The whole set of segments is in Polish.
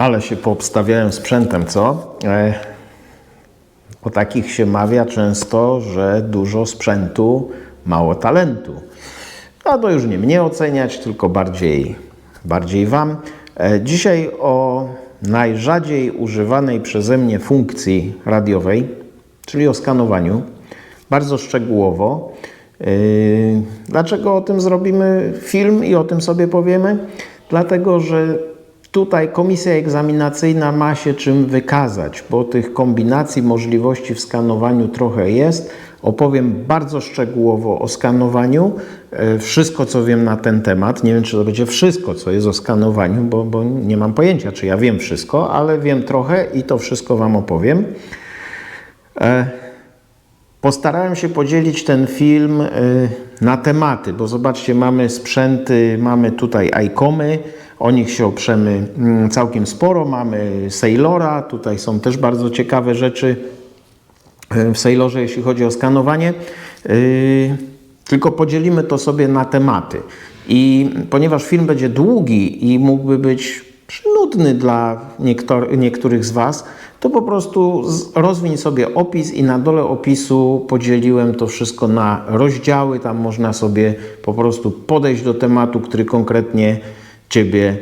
Ale się poobstawiałem sprzętem, co? E, o takich się mawia często, że dużo sprzętu, mało talentu. A to już nie mnie oceniać, tylko bardziej, bardziej Wam. E, dzisiaj o najrzadziej używanej przeze mnie funkcji radiowej, czyli o skanowaniu, bardzo szczegółowo. Yy, Dlaczego o tym zrobimy film i o tym sobie powiemy? Dlatego, że tutaj komisja egzaminacyjna ma się czym wykazać, bo tych kombinacji możliwości w skanowaniu trochę jest. Opowiem bardzo szczegółowo o skanowaniu, e, wszystko co wiem na ten temat. Nie wiem, czy to będzie wszystko, co jest o skanowaniu, bo, bo nie mam pojęcia, czy ja wiem wszystko, ale wiem trochę i to wszystko Wam opowiem. E, Postarałem się podzielić ten film y, na tematy, bo zobaczcie, mamy sprzęty, mamy tutaj ICOMy, o nich się oprzemy mm, całkiem sporo, mamy Sailora, tutaj są też bardzo ciekawe rzeczy y, w Sailorze, jeśli chodzi o skanowanie. Y, Tylko podzielimy to sobie na tematy. I ponieważ film będzie długi i mógłby być nudny dla niektór- niektórych z Was, to po prostu rozwiń sobie opis i na dole opisu podzieliłem to wszystko na rozdziały. Tam można sobie po prostu podejść do tematu, który konkretnie Ciebie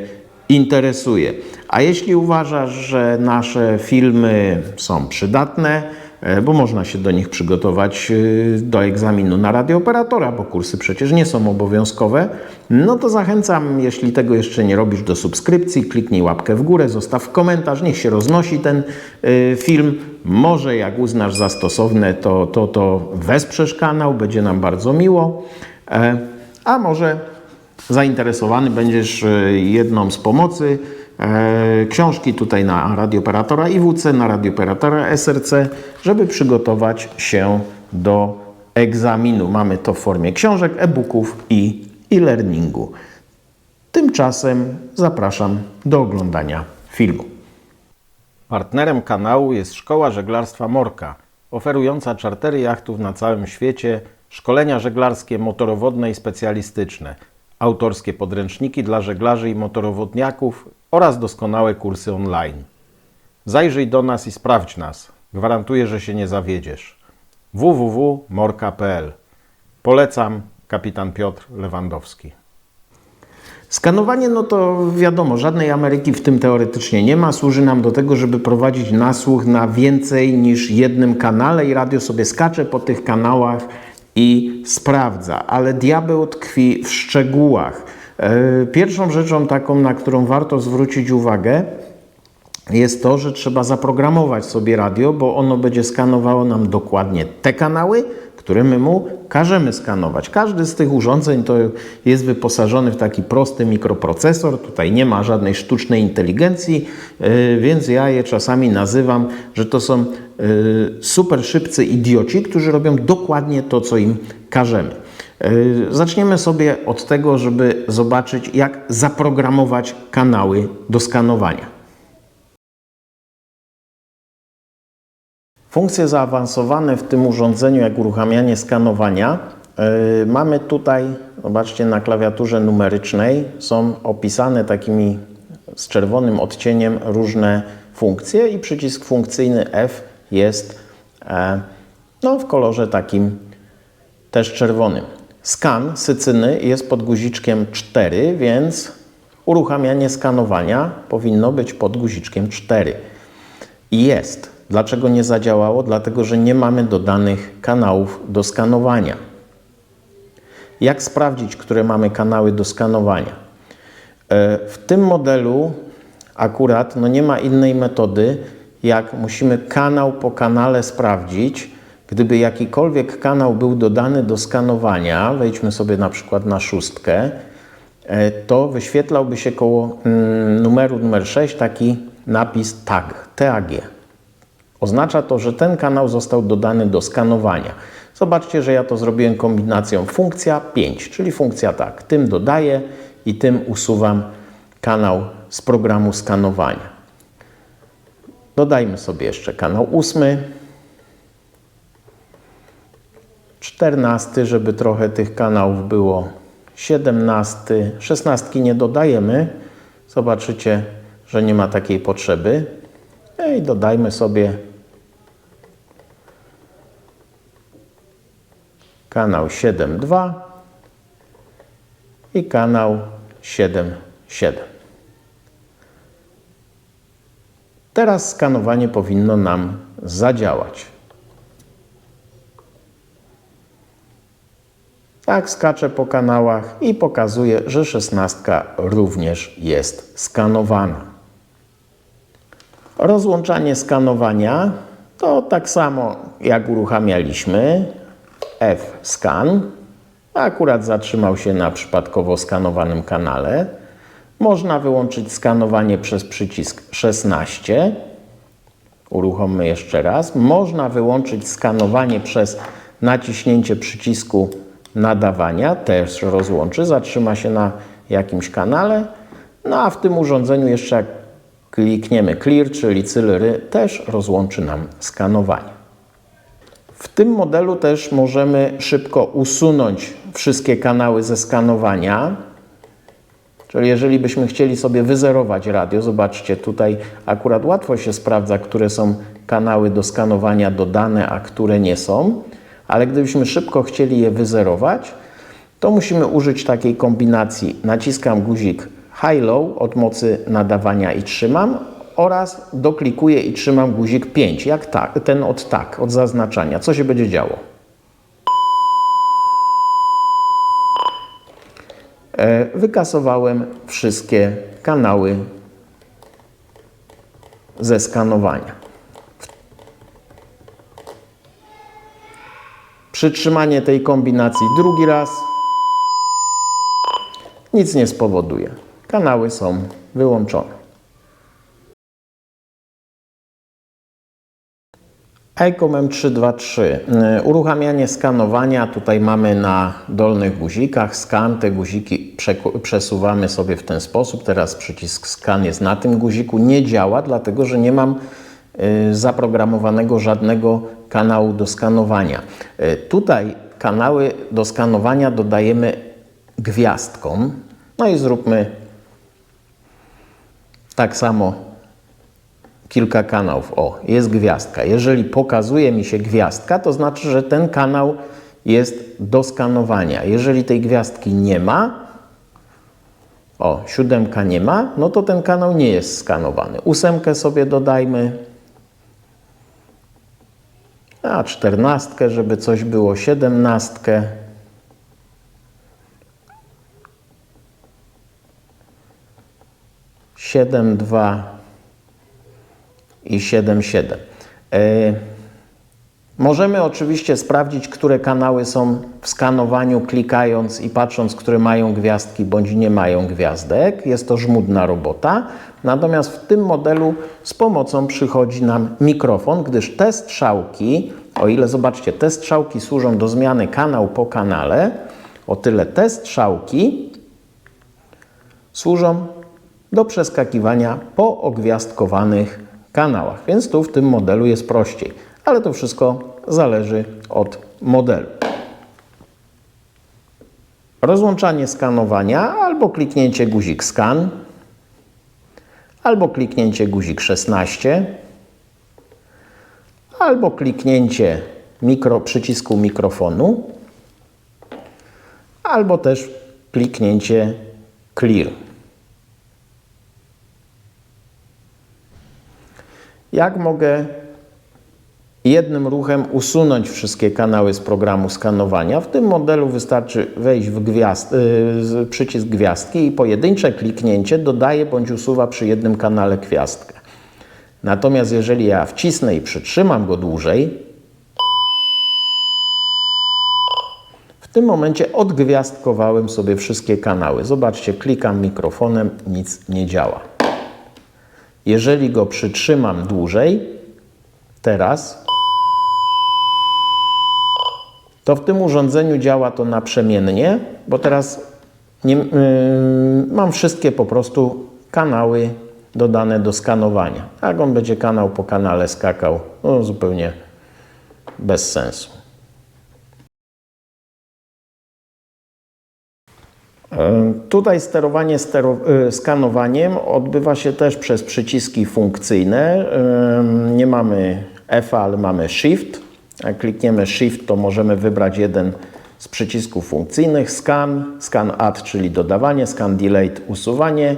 interesuje. A jeśli uważasz, że nasze filmy są przydatne, e, bo można się do nich przygotować e, do egzaminu na radiooperatora, bo kursy przecież nie są obowiązkowe, no to zachęcam, jeśli tego jeszcze nie robisz, do subskrypcji, kliknij łapkę w górę, zostaw komentarz, niech się roznosi ten e, film. Może jak uznasz za stosowne, to, to, to wesprzesz kanał, będzie nam bardzo miło. A może zainteresowany będziesz e, jedną z pomocy. e, Książki tutaj na radiooperatora IWC, na radiooperatora SRC, żeby przygotować się do egzaminu. Mamy to w formie książek, e-booków i e-learningu. Tymczasem zapraszam do oglądania filmu. Partnerem kanału jest Szkoła Żeglarstwa Morka, oferująca czartery jachtów na całym świecie, szkolenia żeglarskie, motorowodne i specjalistyczne, autorskie podręczniki dla żeglarzy i motorowodniaków oraz doskonałe kursy online. Zajrzyj do nas i sprawdź nas. Gwarantuję, że się nie zawiedziesz. www.morka.pl Polecam, kapitan Piotr Lewandowski. Skanowanie, no to wiadomo, żadnej Ameryki w tym teoretycznie nie ma. Służy nam do tego, żeby prowadzić nasłuch na więcej niż jednym kanale i radio sobie skacze po tych kanałach i sprawdza. Ale diabeł tkwi w szczegółach. E, Pierwszą rzeczą taką, na którą warto zwrócić uwagę, jest to, że trzeba zaprogramować sobie radio, bo ono będzie skanowało nam dokładnie te kanały, które my mu każemy skanować. Każdy z tych urządzeń to jest wyposażony w taki prosty mikroprocesor. Tutaj nie ma żadnej sztucznej inteligencji, yy, więc ja je czasami nazywam, że to są yy, super szybcy idioci, którzy robią dokładnie to, co im każemy. Yy, Zaczniemy sobie od tego, żeby zobaczyć, jak zaprogramować kanały do skanowania. Funkcje zaawansowane w tym urządzeniu, jak uruchamianie skanowania, yy, mamy tutaj, zobaczcie, na klawiaturze numerycznej są opisane takimi z czerwonym odcieniem różne funkcje i przycisk funkcyjny F jest e, no, w kolorze takim też czerwonym. Skan sycyny jest pod guziczkiem 4, więc uruchamianie skanowania powinno być pod guziczkiem 4. I jest. Dlaczego nie zadziałało? Dlatego, że nie mamy dodanych kanałów do skanowania. Jak sprawdzić, które mamy kanały do skanowania? E, W tym modelu akurat no nie ma innej metody, jak musimy kanał po kanale sprawdzić. Gdyby jakikolwiek kanał był dodany do skanowania, wejdźmy sobie na przykład na szóstkę, e, to wyświetlałby się koło mm, numeru numer 6 taki napis tag, TAG. Oznacza to, że ten kanał został dodany do skanowania. Zobaczcie, że ja to zrobiłem kombinacją funkcja 5, czyli funkcja tak, tym dodaję i tym usuwam kanał z programu skanowania. Dodajmy sobie jeszcze kanał 8, 14, żeby trochę tych kanałów było, 17, 16 nie dodajemy. Zobaczycie, że nie ma takiej potrzeby. I dodajmy sobie kanał 7.2 i kanał 7.7. Teraz skanowanie powinno nam zadziałać. Tak skaczę po kanałach i pokazuje, że szesnastka również jest skanowana. Rozłączanie skanowania to tak samo jak uruchamialiśmy F-scan. Akurat zatrzymał się na przypadkowo skanowanym kanale. Można wyłączyć skanowanie przez przycisk 16. Uruchommy jeszcze raz. Można wyłączyć skanowanie przez naciśnięcie przycisku nadawania. Też rozłączy. Zatrzyma się na jakimś kanale. No a w tym urządzeniu jeszcze jak klikniemy clear, czyli cylery, też rozłączy nam skanowanie. W tym modelu też możemy szybko usunąć wszystkie kanały ze skanowania. Czyli jeżeli byśmy chcieli sobie wyzerować radio, zobaczcie tutaj akurat łatwo się sprawdza, które są kanały do skanowania dodane, a które nie są. Ale gdybyśmy szybko chcieli je wyzerować, to musimy użyć takiej kombinacji. Naciskam guzik high-low od mocy nadawania i trzymam oraz doklikuję i trzymam guzik 5, jak tak, ten od tak, od zaznaczania. Co się będzie działo? E, Wykasowałem wszystkie kanały ze skanowania. Przytrzymanie tej kombinacji drugi raz nic nie spowoduje. Kanały są wyłączone. ICOM M323. Y, Uruchamianie skanowania. Tutaj mamy na dolnych guzikach skan. Te guziki przesuwamy sobie w ten sposób. Teraz przycisk skan jest na tym guziku. Nie działa, dlatego że nie mam y, zaprogramowanego żadnego kanału do skanowania. Y, Tutaj kanały do skanowania dodajemy gwiazdką. No i zróbmy tak samo kilka kanałów. O, jest gwiazdka. Jeżeli pokazuje mi się gwiazdka, to znaczy, że ten kanał jest do skanowania. Jeżeli tej gwiazdki nie ma, o, siódemka nie ma, no to ten kanał nie jest skanowany. Ósemkę sobie dodajmy. A czternastkę, żeby coś było, siedemnastkę. Siedem, dwa i 7.7. E, Możemy oczywiście sprawdzić, które kanały są w skanowaniu, klikając i patrząc, które mają gwiazdki bądź nie mają gwiazdek. Jest to żmudna robota. Natomiast w tym modelu z pomocą przychodzi nam mikrofon, gdyż te strzałki, o ile zobaczcie, te strzałki służą do zmiany kanał po kanale, o tyle te strzałki służą do przeskakiwania po ogwiazdkowanych kanałach. Więc tu w tym modelu jest prościej, ale to wszystko zależy od modelu. Rozłączanie skanowania albo kliknięcie guzik scan, albo kliknięcie guzik 16, albo kliknięcie mikro, przycisku mikrofonu, albo też kliknięcie clear. Jak mogę jednym ruchem usunąć wszystkie kanały z programu skanowania? W tym modelu wystarczy wejść w gwiazd, yy, przycisk gwiazdki i pojedyncze kliknięcie dodaje bądź usuwa przy jednym kanale gwiazdkę. Natomiast jeżeli ja wcisnę i przytrzymam go dłużej, w tym momencie odgwiazdkowałem sobie wszystkie kanały. Zobaczcie, klikam mikrofonem, nic nie działa. Jeżeli go przytrzymam dłużej, teraz, to w tym urządzeniu działa to naprzemiennie, bo teraz nie, yy, mam wszystkie po prostu kanały dodane do skanowania. Jak on będzie kanał po kanale skakał, no zupełnie bez sensu. Tutaj sterowanie stero, e, skanowaniem odbywa się też przez przyciski funkcyjne. Nie mamy F, ale mamy Shift. Jak klikniemy Shift, to możemy wybrać jeden z przycisków funkcyjnych. Scan, Scan Add, czyli dodawanie, Scan Delete, usuwanie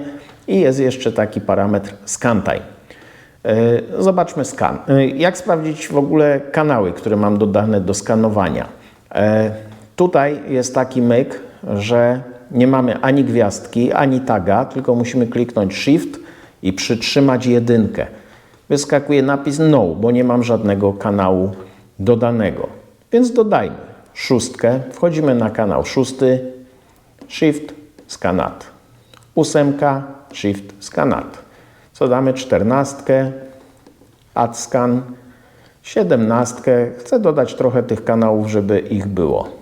i jest jeszcze taki parametr Scan Time. E, Zobaczmy skan. E, Jak sprawdzić w ogóle kanały, które mam dodane do skanowania? Tutaj jest taki myk, że nie mamy ani gwiazdki, ani taga, tylko musimy kliknąć Shift i przytrzymać jedynkę. Wyskakuje napis No, bo nie mam żadnego kanału dodanego. Więc dodajmy szóstkę, wchodzimy na kanał szósty, Shift, Scanat. Ósemka, Shift, Scanat. Co damy? Czternastkę, Add Scan. Siedemnastkę. Chcę dodać trochę tych kanałów, żeby ich było.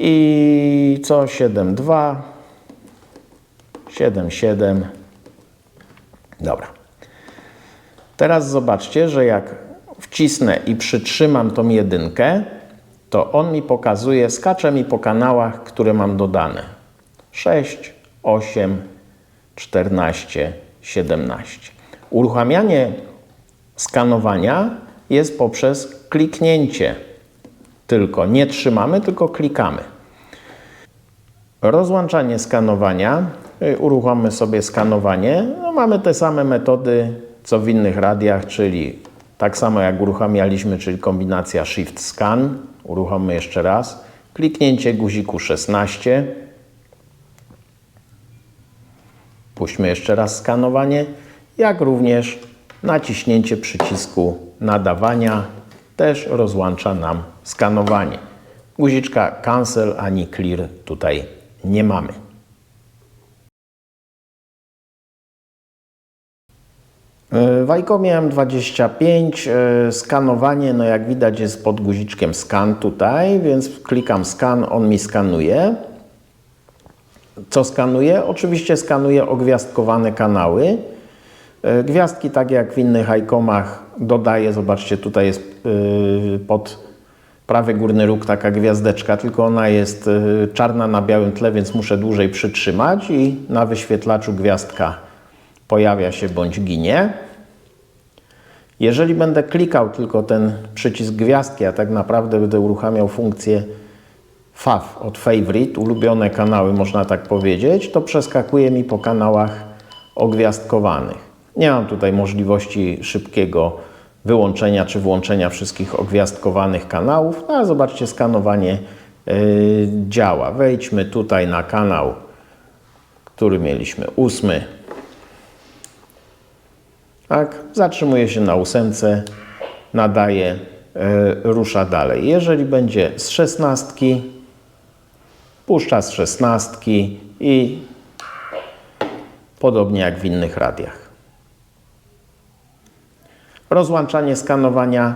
I co? 7.2, 7.7. Dobra. Teraz zobaczcie, że jak wcisnę i przytrzymam tą jedynkę, to on mi pokazuje, skacze mi po kanałach, które mam dodane. 6, 8, 14, 17. Uruchamianie skanowania jest poprzez kliknięcie tylko. Nie trzymamy, tylko klikamy. Rozłączanie skanowania. Y, Uruchommy sobie skanowanie. No, mamy te same metody, co w innych radiach, czyli tak samo jak uruchamialiśmy, czyli kombinacja Shift Scan. Uruchommy jeszcze raz. Kliknięcie guziku 16. Puśćmy jeszcze raz skanowanie, jak również naciśnięcie przycisku nadawania też rozłącza nam skanowanie. Guziczka Cancel ani Clear tutaj nie mamy. W ICOMie M25 e, skanowanie, no jak widać jest pod guziczkiem Scan tutaj, więc klikam Scan, on mi skanuje. Co skanuje? Oczywiście skanuje ogwiazdkowane kanały. E, Gwiazdki, tak jak w innych ICOMach, dodaję. Zobaczcie, tutaj jest pod prawy górny róg taka gwiazdeczka, tylko ona jest yy, czarna na białym tle, więc muszę dłużej przytrzymać i na wyświetlaczu gwiazdka pojawia się bądź ginie. Jeżeli będę klikał tylko ten przycisk gwiazdki, a tak naprawdę będę uruchamiał funkcję FAV od Favorite, ulubione kanały można tak powiedzieć, to przeskakuje mi po kanałach ogwiazdkowanych. Nie mam tutaj możliwości szybkiego wyłączenia czy włączenia wszystkich ogwiazdkowanych kanałów, no ale zobaczcie, skanowanie yy, działa. Wejdźmy tutaj na kanał, który mieliśmy, ósmy. Tak, zatrzymuje się na ósemce, nadaje, yy, rusza dalej. Jeżeli będzie z szesnastki, puszcza z szesnastki i podobnie jak w innych radiach. Rozłączanie skanowania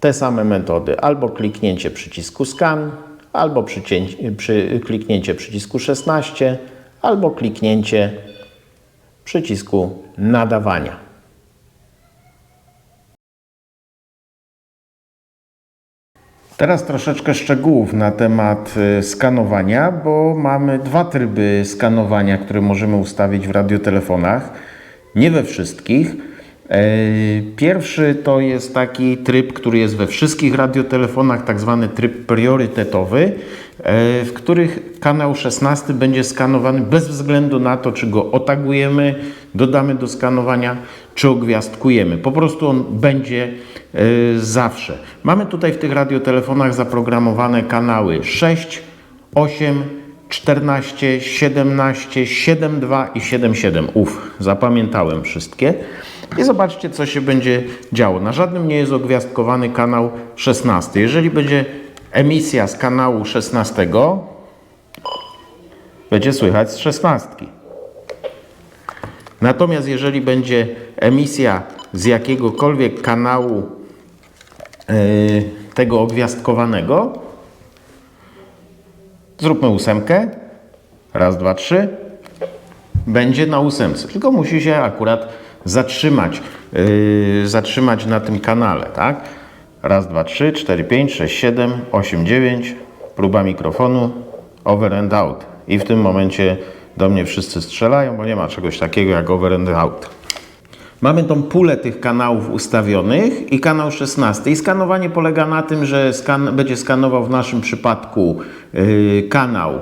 te same metody. Albo kliknięcie przycisku scan, albo przy, kliknięcie przycisku 16, albo kliknięcie przycisku nadawania. Teraz troszeczkę szczegółów na temat y, skanowania, bo mamy dwa tryby skanowania, które możemy ustawić w radiotelefonach. Nie we wszystkich. E, Pierwszy to jest taki tryb, który jest we wszystkich radiotelefonach, tak zwany tryb priorytetowy, e, w których kanał 16 będzie skanowany bez względu na to, czy go otagujemy, dodamy do skanowania, czy ogwiazdkujemy. Po prostu on będzie e, zawsze. Mamy tutaj w tych radiotelefonach zaprogramowane kanały 6, 8, 14, 17, 7.2 i 7.7. Uf, zapamiętałem wszystkie. I zobaczcie, co się będzie działo. Na żadnym nie jest ogwiazdkowany kanał 16. Jeżeli będzie emisja z kanału 16, będzie słychać z 16. Natomiast jeżeli będzie emisja z jakiegokolwiek kanału yy, tego ogwiazdkowanego, zróbmy ósemkę. Raz, dwa, trzy. Będzie na ósemce. Tylko musi się akurat zatrzymać, yy, zatrzymać na tym kanale, tak? Raz, dwa, trzy, cztery, pięć, sześć, siedem, osiem, dziewięć. próba mikrofonu, over and out. I w tym momencie do mnie wszyscy strzelają, bo nie ma czegoś takiego jak over and out. Mamy tą pulę tych kanałów ustawionych i kanał 16. I skanowanie polega na tym, że skan będzie skanował w naszym przypadku yy, kanał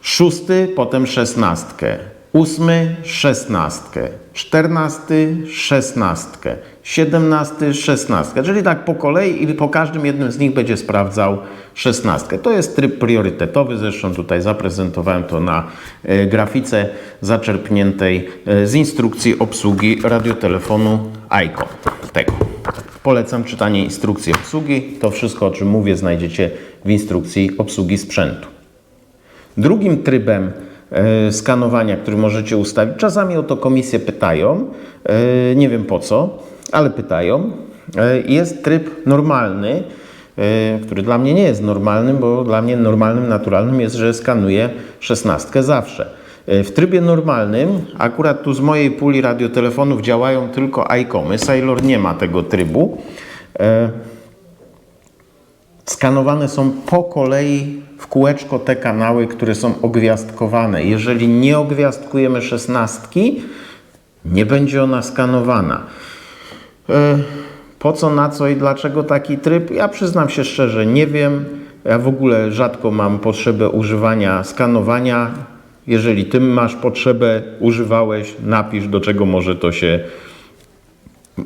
szósty, potem szesnastkę, ósmy, szesnastkę, czternasty, szesnastkę, siedemnasty, szesnastkę. Czyli tak po kolei i po każdym jednym z nich będzie sprawdzał szesnastkę. To jest tryb priorytetowy, zresztą tutaj zaprezentowałem to na e, grafice zaczerpniętej e, z instrukcji obsługi radiotelefonu ICO. Tego. Polecam czytanie instrukcji obsługi. To wszystko, o czym mówię, znajdziecie w instrukcji obsługi sprzętu. Drugim trybem skanowania, który możecie ustawić, czasami o to komisje pytają, e, nie wiem po co, ale pytają, e, jest tryb normalny, e, który dla mnie nie jest normalnym, bo dla mnie normalnym, naturalnym jest, że skanuję szesnastkę zawsze. E, W trybie normalnym, akurat tu z mojej puli radiotelefonów działają tylko ICOMy, Sailor nie ma tego trybu. E, skanowane są po kolei w kółeczko te kanały, które są ogwiazdkowane. Jeżeli nie ogwiazdkujemy szesnastki, nie będzie ona skanowana. E, Po co, na co i dlaczego taki tryb? Ja przyznam się szczerze, nie wiem. Ja w ogóle rzadko mam potrzebę używania skanowania. Jeżeli ty masz potrzebę, używałeś, napisz do czego może to się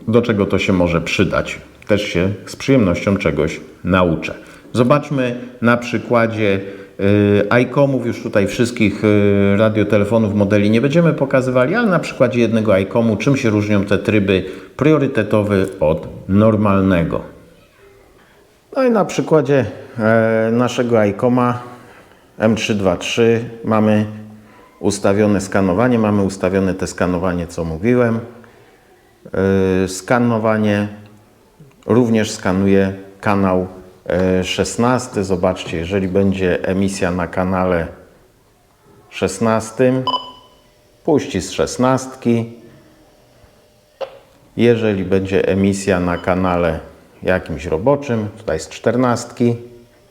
do czego to się może przydać. Też się z przyjemnością czegoś nauczę. Zobaczmy na przykładzie y, ICOMów, już tutaj wszystkich y, radiotelefonów modeli nie będziemy pokazywali, ale na przykładzie jednego ICOMu, czym się różnią te tryby priorytetowy od normalnego. No i na przykładzie e, naszego ICOMa M323 mamy ustawione skanowanie, mamy ustawione te skanowanie, co mówiłem. Yy, skanowanie również skanuje kanał 16. Zobaczcie, jeżeli będzie emisja na kanale 16, puści z 16. Jeżeli będzie emisja na kanale jakimś roboczym, tutaj z 14,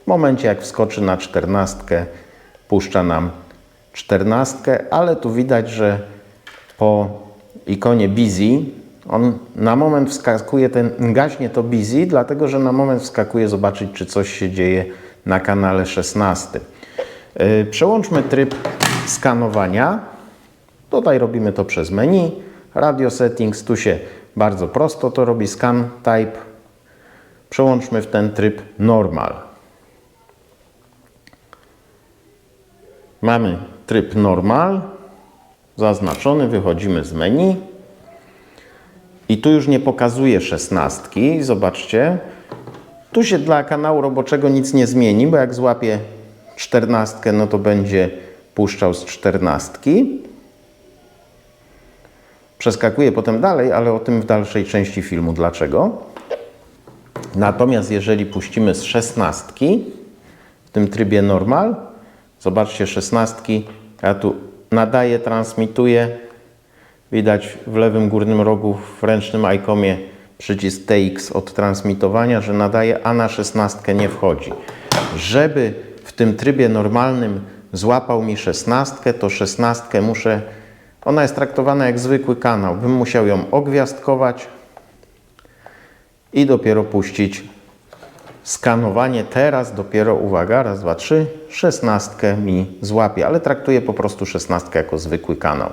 w momencie jak wskoczy na 14, puszcza nam 14, ale tu widać, że po ikonie busy on na moment wskakuje, ten gaśnie to busy, dlatego że na moment wskakuje zobaczyć, czy coś się dzieje na kanale 16. Yy, Przełączmy tryb skanowania. Tutaj robimy to przez menu. Radio settings, tu się bardzo prosto to robi. Scan type. Przełączmy w ten tryb normal. Mamy tryb normal zaznaczony, wychodzimy z menu. I tu już nie pokazuje szesnastki. Zobaczcie. Tu się dla kanału roboczego nic nie zmieni, bo jak złapie czternastkę, no to będzie puszczał z czternastki. Przeskakuje potem dalej, ale o tym w dalszej części filmu. Dlaczego? Natomiast jeżeli puścimy z szesnastki, w tym trybie normal, zobaczcie szesnastki, ja tu nadaję, transmituję, Widać w lewym górnym rogu w ręcznym ICOMie przycisk TX od transmitowania, że nadaje, a na 16 nie wchodzi. Żeby w tym trybie normalnym złapał mi 16, to 16 muszę, ona jest traktowana jak zwykły kanał, bym musiał ją ogwiazdkować i dopiero puścić skanowanie. Teraz dopiero, uwaga, raz, dwa, trzy, 16 mi złapie, ale traktuję po prostu 16 jako zwykły kanał.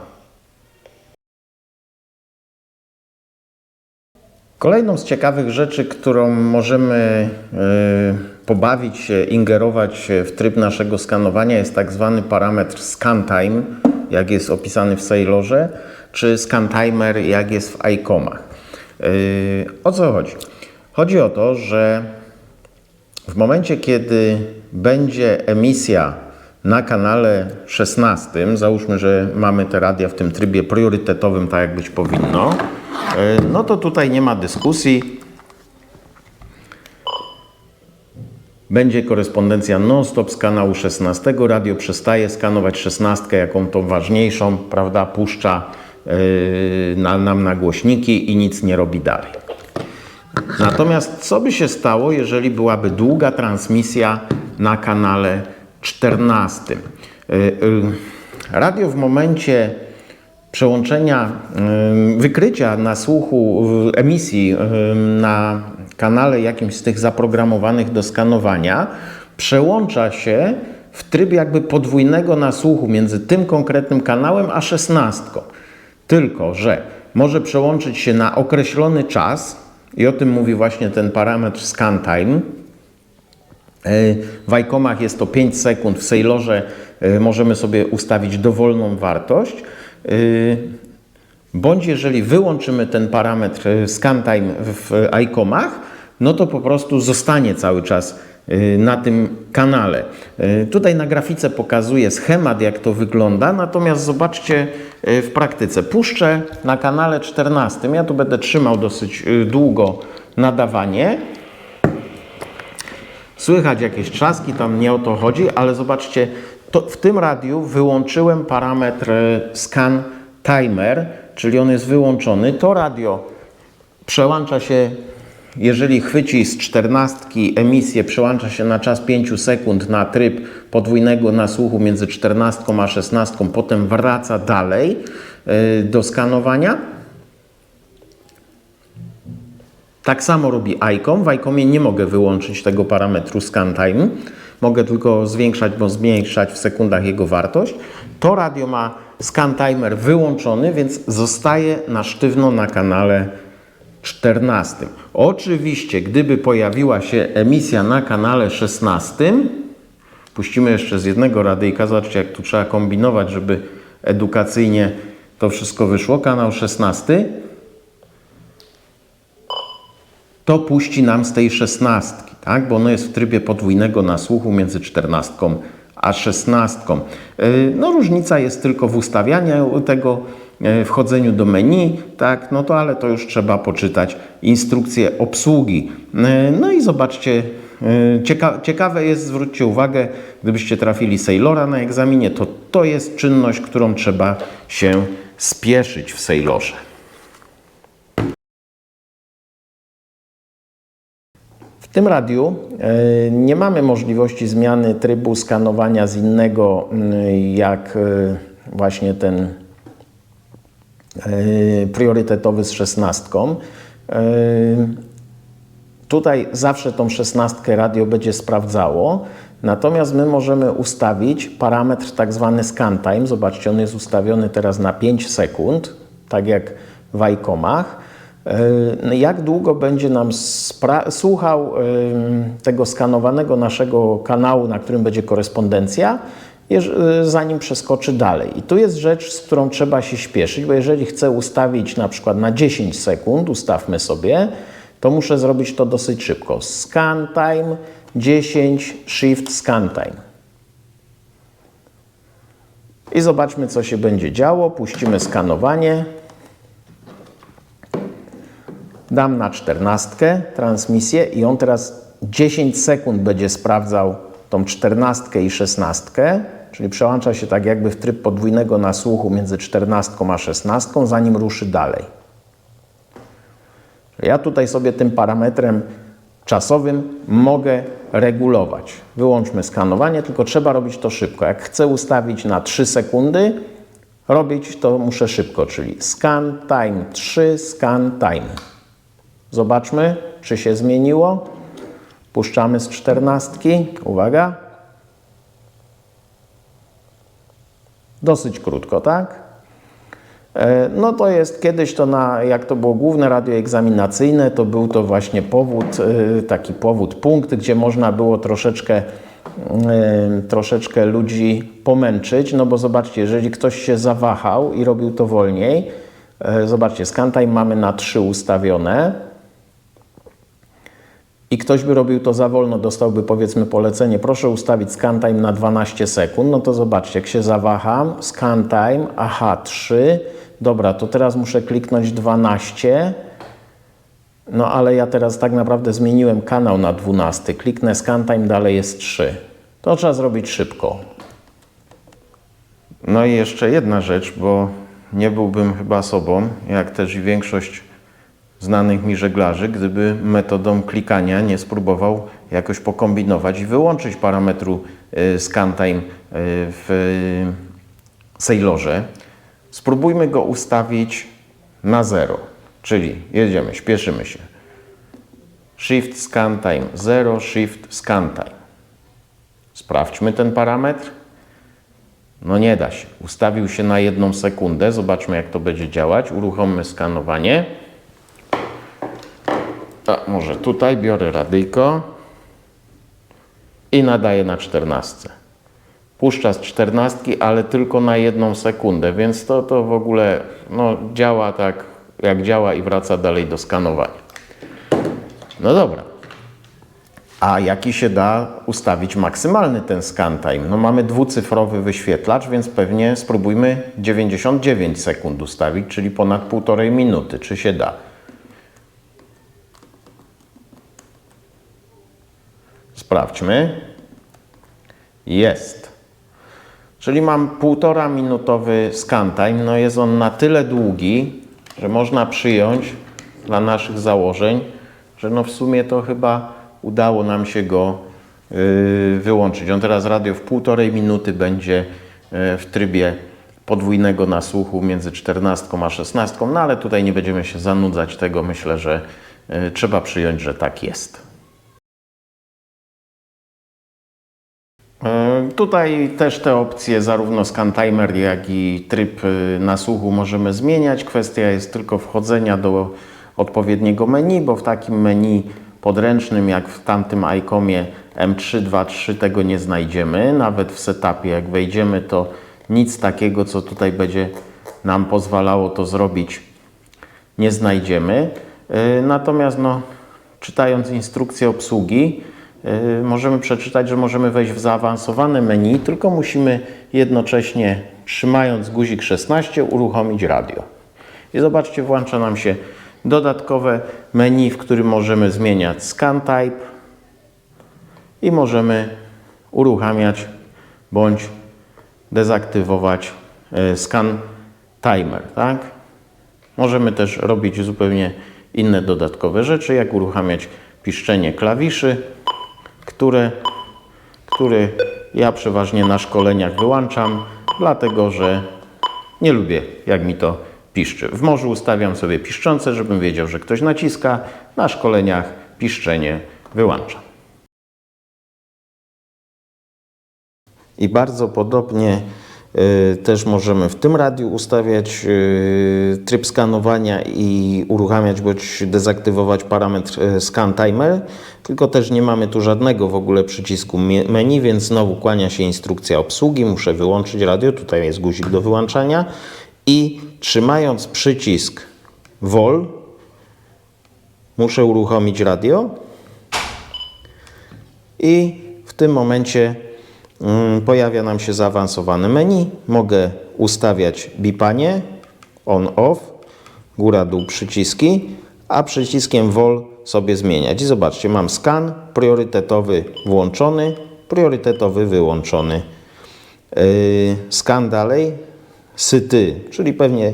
Kolejną z ciekawych rzeczy, którą możemy y, pobawić się, ingerować w tryb naszego skanowania jest tak zwany parametr scan time, jak jest opisany w Sailorze, czy scan timer, jak jest w ICOMach. Y, o co chodzi? Chodzi o to, że w momencie, kiedy będzie emisja na kanale 16, załóżmy, że mamy te radia w tym trybie priorytetowym, tak jak być powinno, e, no to tutaj nie ma dyskusji. Będzie korespondencja non-stop z kanału 16. Radio przestaje skanować 16 jaką tą ważniejszą, prawda, puszcza yy, na, nam na głośniki i nic nie robi dalej. Natomiast co by się stało, jeżeli byłaby długa transmisja na kanale 14? Y, y, Radio w momencie przełączenia, wykrycia na słuchu emisji na kanale jakimś z tych zaprogramowanych do skanowania, przełącza się w tryb jakby podwójnego nasłuchu między tym konkretnym kanałem a szesnastką. Tylko, że może przełączyć się na określony czas i o tym mówi właśnie ten parametr scan time. W ICOMach jest to 5 sekund, w Sailorze y, możemy sobie ustawić dowolną wartość. Y, Bądź jeżeli wyłączymy ten parametr y, scan time w ICOMach, no to po prostu zostanie cały czas y, na tym kanale. Tutaj na grafice pokazuję schemat, jak to wygląda, natomiast zobaczcie w praktyce. Puszczę na kanale 14. Ja tu będę trzymał dosyć długo nadawanie. Słychać jakieś trzaski, tam nie o to chodzi, ale zobaczcie, to w tym radiu wyłączyłem parametr e, scan timer, czyli on jest wyłączony. To radio przełącza się, jeżeli chwyci z 14 emisję, przełącza się na czas 5 sekund na tryb podwójnego nasłuchu między 14 a 16, potem wraca dalej e, do skanowania. Tak samo robi ICOM. W ICOMie nie mogę wyłączyć tego parametru scan time. Mogę tylko zwiększać bądź zmniejszać w sekundach jego wartość. To radio ma scan timer wyłączony, więc zostaje na sztywno na kanale 14. Oczywiście, gdyby pojawiła się emisja na kanale 16, puścimy jeszcze z jednego radyjka, zobaczcie jak tu trzeba kombinować, żeby edukacyjnie to wszystko wyszło. Kanał 16 to puści nam z tej szesnastki, tak? bo ono jest w trybie podwójnego nasłuchu między czternastką a szesnastką. Yy, No różnica jest tylko w ustawianiu tego, yy, wchodzeniu do menu, tak? no to ale to już trzeba poczytać instrukcję obsługi. Yy, No i zobaczcie, cieka ciekawe jest, zwróćcie uwagę, gdybyście trafili Sailora na egzaminie, to to jest czynność, którą trzeba się spieszyć w Sailorze. W tym radiu e, nie mamy możliwości zmiany trybu skanowania z innego, jak e, właśnie ten e, priorytetowy z szesnastką. Tutaj zawsze tą szesnastkę radio będzie sprawdzało, natomiast my możemy ustawić parametr tak zwany scan time. Zobaczcie, on jest ustawiony teraz na 5 sekund, tak jak w ICOMach. Yy, Jak długo będzie nam słuchał yy, tego skanowanego naszego kanału, na którym będzie korespondencja, yy, zanim przeskoczy dalej. I tu jest rzecz, z którą trzeba się śpieszyć, bo jeżeli chcę ustawić na przykład na 10 sekund, ustawmy sobie, to muszę zrobić to dosyć szybko. Scan time 10, shift scan time. I zobaczmy, co się będzie działo. Puścimy skanowanie. Dam na 14 transmisję i on teraz 10 sekund będzie sprawdzał tą 14 i 16, czyli przełącza się tak jakby w tryb podwójnego nasłuchu między 14 a 16, zanim ruszy dalej. Ja tutaj sobie tym parametrem czasowym mogę regulować. Wyłączmy skanowanie, tylko trzeba robić to szybko. Jak chcę ustawić na 3 sekundy, robić to muszę szybko, czyli scan time 3, scan time. Zobaczmy, czy się zmieniło. Puszczamy z 14. Uwaga. Dosyć krótko, tak? E, No to jest kiedyś to na, jak to było główne radio egzaminacyjne, to był to właśnie powód, e, taki powód, punkt, gdzie można było troszeczkę, e, troszeczkę ludzi pomęczyć, no bo zobaczcie, jeżeli ktoś się zawahał i robił to wolniej, zobaczcie, scan time mamy na 3 ustawione, i ktoś by robił to za wolno, dostałby powiedzmy polecenie, proszę ustawić scan time na 12 sekund, no to zobaczcie, jak się zawaham, scan time, aha, 3, dobra, to teraz muszę kliknąć 12, no ale ja teraz tak naprawdę zmieniłem kanał na 12, kliknę scan time, dalej jest 3. To trzeba zrobić szybko. No i jeszcze jedna rzecz, bo nie byłbym chyba sobą, jak też i większość znanych mi żeglarzy, gdyby metodą klikania nie spróbował jakoś pokombinować i wyłączyć parametru y, scan time y, w Sailorze. Spróbujmy go ustawić na 0, czyli jedziemy, śpieszymy się. Shift scan time 0, shift scan time. Sprawdźmy ten parametr. No nie da się. Ustawił się na jedną sekundę. Zobaczmy jak to będzie działać. Uruchommy skanowanie. A może tutaj biorę radyjko i nadaję na 14. Puszcza z 14, ale tylko na jedną sekundę, więc to, to w ogóle no, działa tak jak działa i wraca dalej do skanowania. No dobra. A jaki się da ustawić maksymalny ten scan time? No mamy dwucyfrowy wyświetlacz, więc pewnie spróbujmy 99 sekund ustawić, czyli ponad półtorej minuty. Czy się da? Sprawdźmy. Jest. Czyli mam półtora minutowy scan time. No jest on na tyle długi, że można przyjąć dla naszych założeń, że no w sumie to chyba udało nam się go yy, wyłączyć. On teraz radio w półtorej minuty będzie yy, w trybie podwójnego nasłuchu między 14 a 16, no ale tutaj nie będziemy się zanudzać tego. Myślę, że yy, trzeba przyjąć, że tak jest. Tutaj też te opcje, zarówno scan timer, jak i tryb y, nasłuchu możemy zmieniać. Kwestia jest tylko wchodzenia do odpowiedniego menu, bo w takim menu podręcznym, jak w tamtym ICOMie M323 tego nie znajdziemy. Nawet w setupie, jak wejdziemy, to nic takiego, co tutaj będzie nam pozwalało to zrobić, nie znajdziemy. Y, Natomiast no, czytając instrukcję obsługi, możemy przeczytać, że możemy wejść w zaawansowane menu, tylko musimy jednocześnie trzymając guzik 16 uruchomić radio. I zobaczcie, włącza nam się dodatkowe menu, w którym możemy zmieniać scan type i możemy uruchamiać bądź dezaktywować yy, scan timer, tak? Możemy też robić zupełnie inne dodatkowe rzeczy, jak uruchamiać piszczenie klawiszy, które, które ja przeważnie na szkoleniach wyłączam, dlatego że nie lubię, jak mi to piszczy. W morzu ustawiam sobie piszczące, żebym wiedział, że ktoś naciska. Na szkoleniach piszczenie wyłączam. I bardzo podobnie też możemy w tym radiu ustawiać y, tryb skanowania i uruchamiać bądź dezaktywować parametr y, scan timer, tylko też nie mamy tu żadnego w ogóle przycisku menu, więc znowu kłania się instrukcja obsługi, muszę wyłączyć radio, tutaj jest guzik do wyłączania. I trzymając przycisk vol muszę uruchomić radio. I w tym momencie pojawia nam się zaawansowane menu. Mogę ustawiać bipanie on-off, góra-dół przyciski, a przyciskiem vol sobie zmieniać. I zobaczcie, mam scan priorytetowy włączony, priorytetowy wyłączony. Yy, scan dalej, syty, czyli pewnie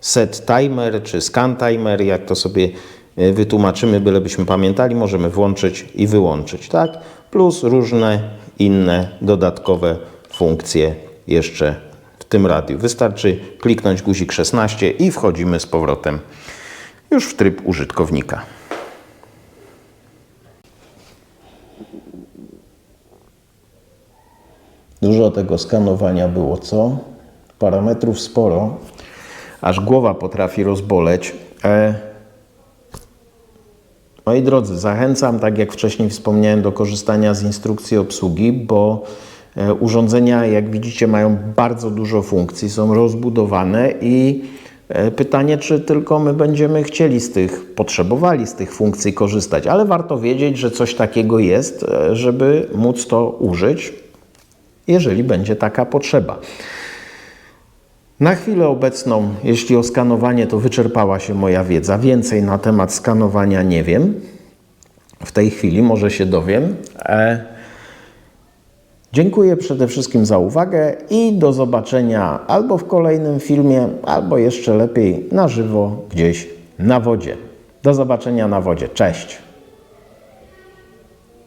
set timer czy scan timer, jak to sobie e, wytłumaczymy, bylebyśmy pamiętali, możemy włączyć i wyłączyć, tak? Plus różne inne dodatkowe funkcje jeszcze w tym radiu. Wystarczy kliknąć guzik 16 i wchodzimy z powrotem już w tryb użytkownika. Dużo tego skanowania było, co? Parametrów sporo, aż głowa potrafi rozboleć. E... Moi drodzy, zachęcam, tak jak wcześniej wspomniałem, do korzystania z instrukcji obsługi, bo e, urządzenia, jak widzicie, mają bardzo dużo funkcji, są rozbudowane i e, pytanie, czy tylko my będziemy chcieli z tych, potrzebowali z tych funkcji korzystać, ale warto wiedzieć, że coś takiego jest, e, żeby móc to użyć, jeżeli będzie taka potrzeba. Na chwilę obecną, jeśli o skanowanie, to wyczerpała się moja wiedza. Więcej na temat skanowania nie wiem. W tej chwili może się dowiem. E... Dziękuję przede wszystkim za uwagę i do zobaczenia albo w kolejnym filmie, albo jeszcze lepiej na żywo gdzieś na wodzie. Do zobaczenia na wodzie. Cześć.